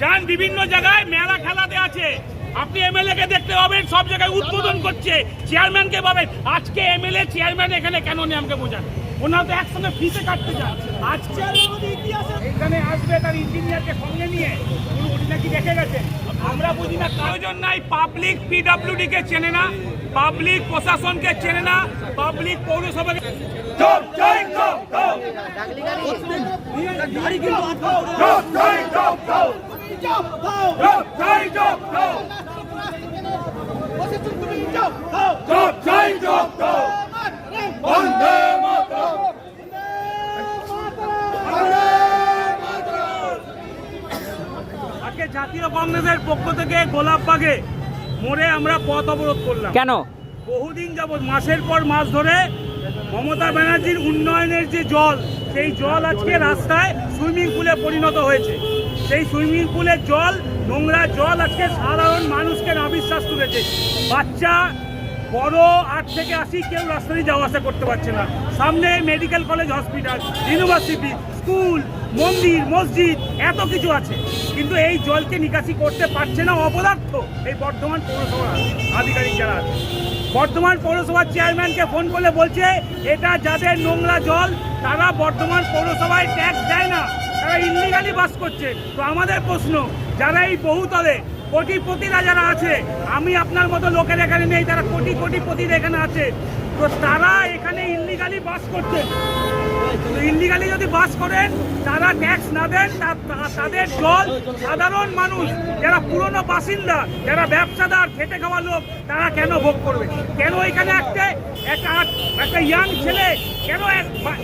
যান বিভিন্ন জায়গায় মেলা খেলাতে আছে। আপনি এমএলএ কে দেখতে পাবেন সব জায়গায় উদ্বোধন করছে। চেয়ারম্যান কে পাবেন। আজকে এমএলএ চেয়ারম্যান এখানে কেন নিয়ে আমাকে বোঝান ওনারা তো একসঙ্গে ফিসে কাটতে চান আজকে এখানে আসবে তার ইঞ্জিনিয়ারকে সঙ্গে নিয়ে। উনি নাকি দেখে গেছেন। আমরা বুঝি না প্রয়োজন নাই পাবলিক পিডব্লিউডি কে চেনে না পাবলিক প্রশাসনকে চেনে না পাবলিক পৌরসভাকে চোপ চাই জাতীয় কংগ্রেসের পক্ষ থেকে গোলাপবাগে মোড়ে আমরা পথ অবরোধ করলাম। কেন? বহুদিন যাবৎ মাসের পর মাস ধরে মমতা ব্যানার্জির উন্নয়নের যে জল সেই জল আজকে রাস্তায় সুইমিং পুলে পরিণত হয়েছে। সেই সুইমিং পুলের জল নোংরা জল আজকে সাধারণ মানুষকে নাবিশ্বাস তুলেছে বাচ্চা বড় আট থেকে আশি কেউ রাস্তা দিয়ে যাওয়া আসা করতে পারছে না। সামনে medical college, hospital, university, school, মন্দির, মসজিদ, এত কিছু আছে। কিন্তু এই জলকে নিকাশি করতে পারছে না অপদার্থ এই বর্ধমান পৌরসভার আধিকারিক যারা আছে। বর্ধমান পৌরসভার চেয়ারম্যানকে ফোন করলে বলছে, এটা যাদের নোংরা জল, তারা বর্ধমান পৌরসভায় ট্যাক্স দেয় না। তারা ইলিগালি বাস করছে। তো আমাদের প্রশ্ন, যারা এই বহুতলে কোটিপতিরা যারা আছে, আমি আপনার মতো লোকের এখানে নেই, তারা কোটি কোটি কোটিপতির এখানে আছে। তো তারা এখানে ইলিগালি বাস করছে। ইলিগালি যদি বাস করেন, তারা ট্যাক্স না দেন তাদের জল সাধারণ মানুষ, যারা পুরনো বাসিন্দা, যারা ব্যবসাদার, খেটে খাওয়া লোক, তারা কেন ভোগ করবে? কেন এখানে একটা একটা ইয়াং ছেলে কেন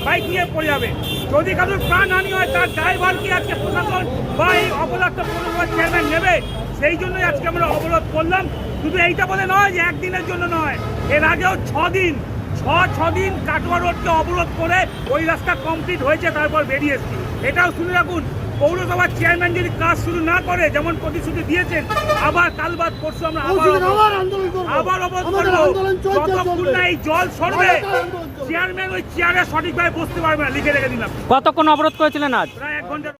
বাইক নিয়ে পড়ে যাবে? যদি কারোর প্রাণহানি হয়, তার ড্রাইভার কি আজকে প্রশাসন বা এই পৌরসভার চেয়ারম্যান নেবে। সেই জন্যই আজকে আমরা অবরোধ করলাম। শুধু এইটা বলে নয় যে একদিনের জন্য নয়, এর আগেও দিন ছ ছ দিন কাটোয়া রোডকে অবরোধ করে ওই রাস্তা কমপ্লিট হয়েছে, তারপর বেরিয়ে এসছি। এটাও শুনে রাখুন পৌরসভার চেয়ারম্যান যদি কাজ শুরু না করে যেমন প্রতিশ্রুতি দিয়েছেন আবার কাল বাদ পরশু আমরা আবার পরশুদিন আবার আন্দোলন করব। আবার অবরোধ করব যতক্ষণ না এই জল সরবে। চেয়ারম্যান ওই চেয়ারে সঠিকভাবে বসতে পারবে না লিখে রেখে দিলাম কতক্ষণ অবরোধ করেছিলেন আজ প্রায় এক ঘণ্টা